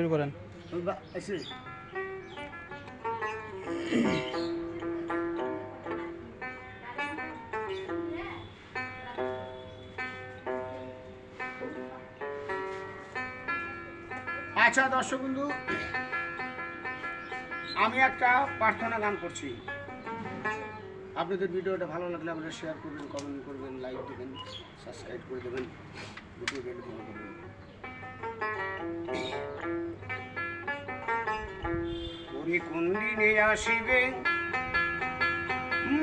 শুরু করেন। আচ্ছা দর্শক বন্ধু, আমি একটা প্রার্থনা গান করছি। আপনাদের ভিডিওটা ভালো লাগলে আপনারা শেয়ার করবেন কমেন্ট করবেন লাইক দেবেন সাবস্ক্রাইব করে দেবেন। ভিডিও করবেন। ওরে কোন দিনে আসিবে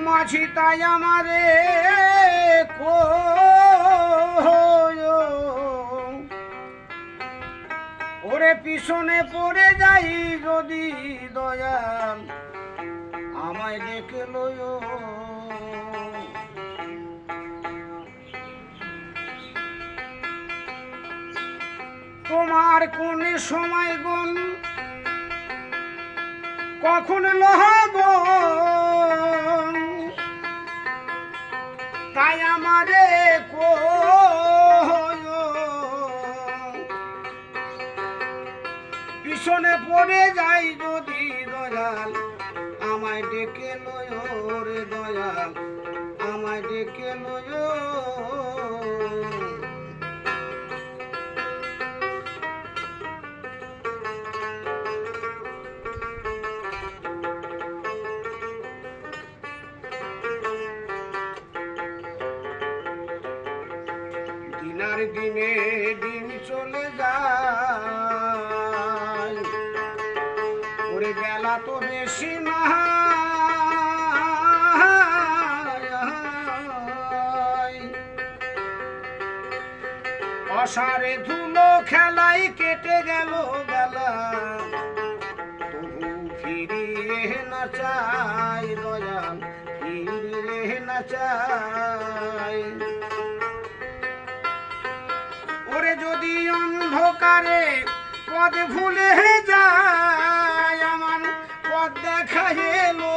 মাঝি তাই আমারে। ওরে পিছনে পড়ে যাই যদি দয়াল, আমায় ডেকে লয় তোমার কোন সময় গুণ কখন লহব তাই আমারে কয়। পিছনে পড়ে যাই যদি দয়াল, আমায় ডেকে লয় রে দয়াল, আমায় ডেকে লয় দিনার দিনে দিন চলে যায়। ওরে বেলা তো বেশি না অসারে ধুলো খেলাই কেটে গেল বেলা। অন্ধকারে পদ ভুলে যায় আমার পদ দেখা এলো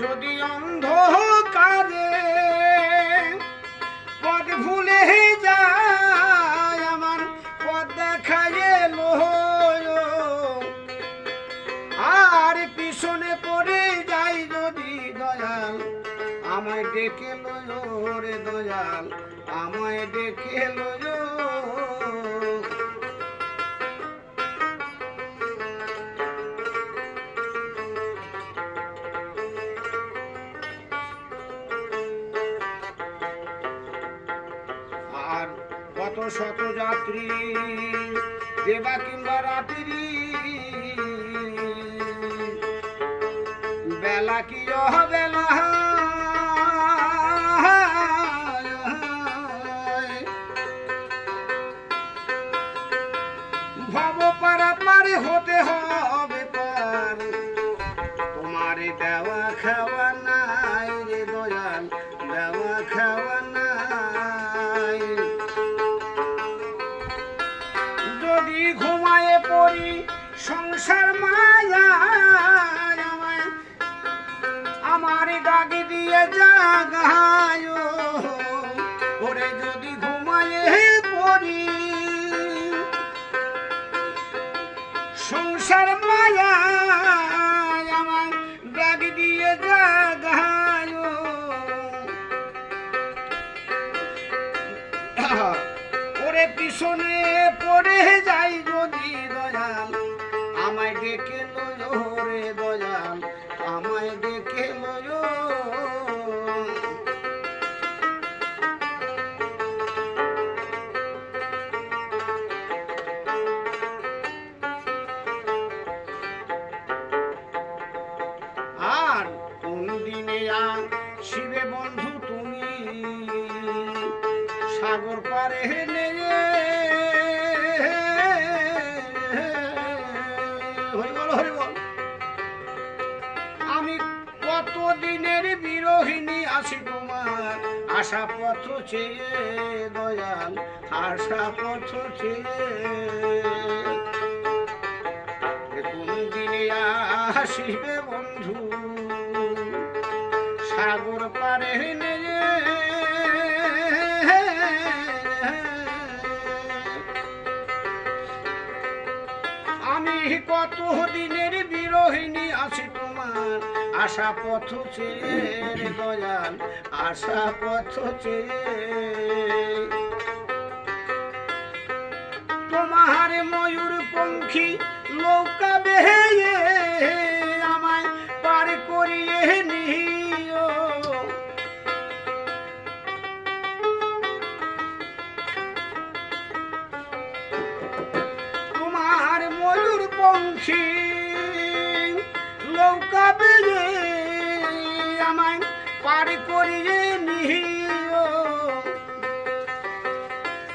যদি অন্ধকারে পদ ভুলে পিছনে পড়ে যাই যদি দয়াল। আমায় ডেকে লয় রে দয়াল, আমায় ডেকে লয় আর কত শত যাত্রী, দেবা কিংবা রাত্রি বেলা কি বেলা ভব পারা পারে হতে হবে পার। তোমার দেওয়া খাওয়া নাই রে দয়াল, দেওয়া খাওয়া নাই। যদি ঘুমায়ে পড়ি সংসার মায়া দিয়ে জাগায়। ওরে যদি ঘুমায়ে পড়ি, সংসার মায়া আমার দিয়ে জাগায়। ওরে পিছনে পড়ে যাই যদি দয়াল, আমায় ডেকে লয় রে দয়াল, আমায় ডেকে আশা পথ চেয়ে দয়াল আশা পথ চেয়ে কোন আসিবে বন্ধু? সাগর আমি কত দিনের বিরোহিণী আছি তোমার? আশা পথ চেয়ে দয়াল আশা পথ চেয়ে তোমার ময়ূর পঙ্খী পঙ্খী নৌকা বেয়ে আমায় পার করিয়ে নিহ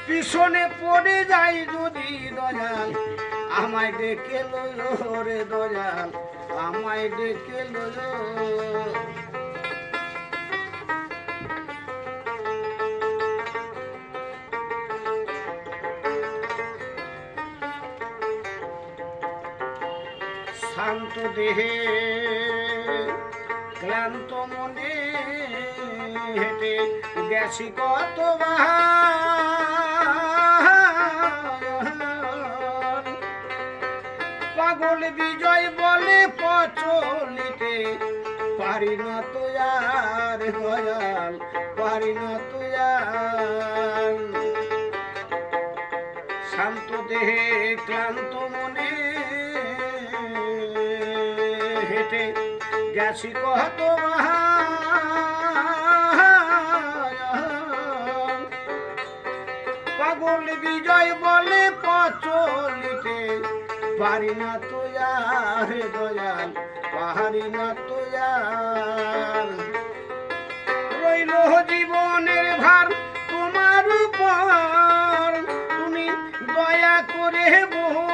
পিছনে পড়ে যাই যদি দয়াল, আমায় ডেকে লইল রে দয়াল, আমায় ডেকে লইল। শান্ত দেহে ক্লান্ত মনে হেঁটে গেছি কত পাগল বিজয় বলে পচলিতে, পারি না তো আর দয়াল, পারি না তো আর। শান্ত দেহে ক্লান্ত মনে গেছি কত পাগল বিজয় বলে পচলিতে পারি না তো দয়াল, পারি না তো রইল জীবনের ভার তোমার উপর, তুমি দয়া করে বয়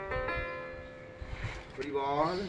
হরি বল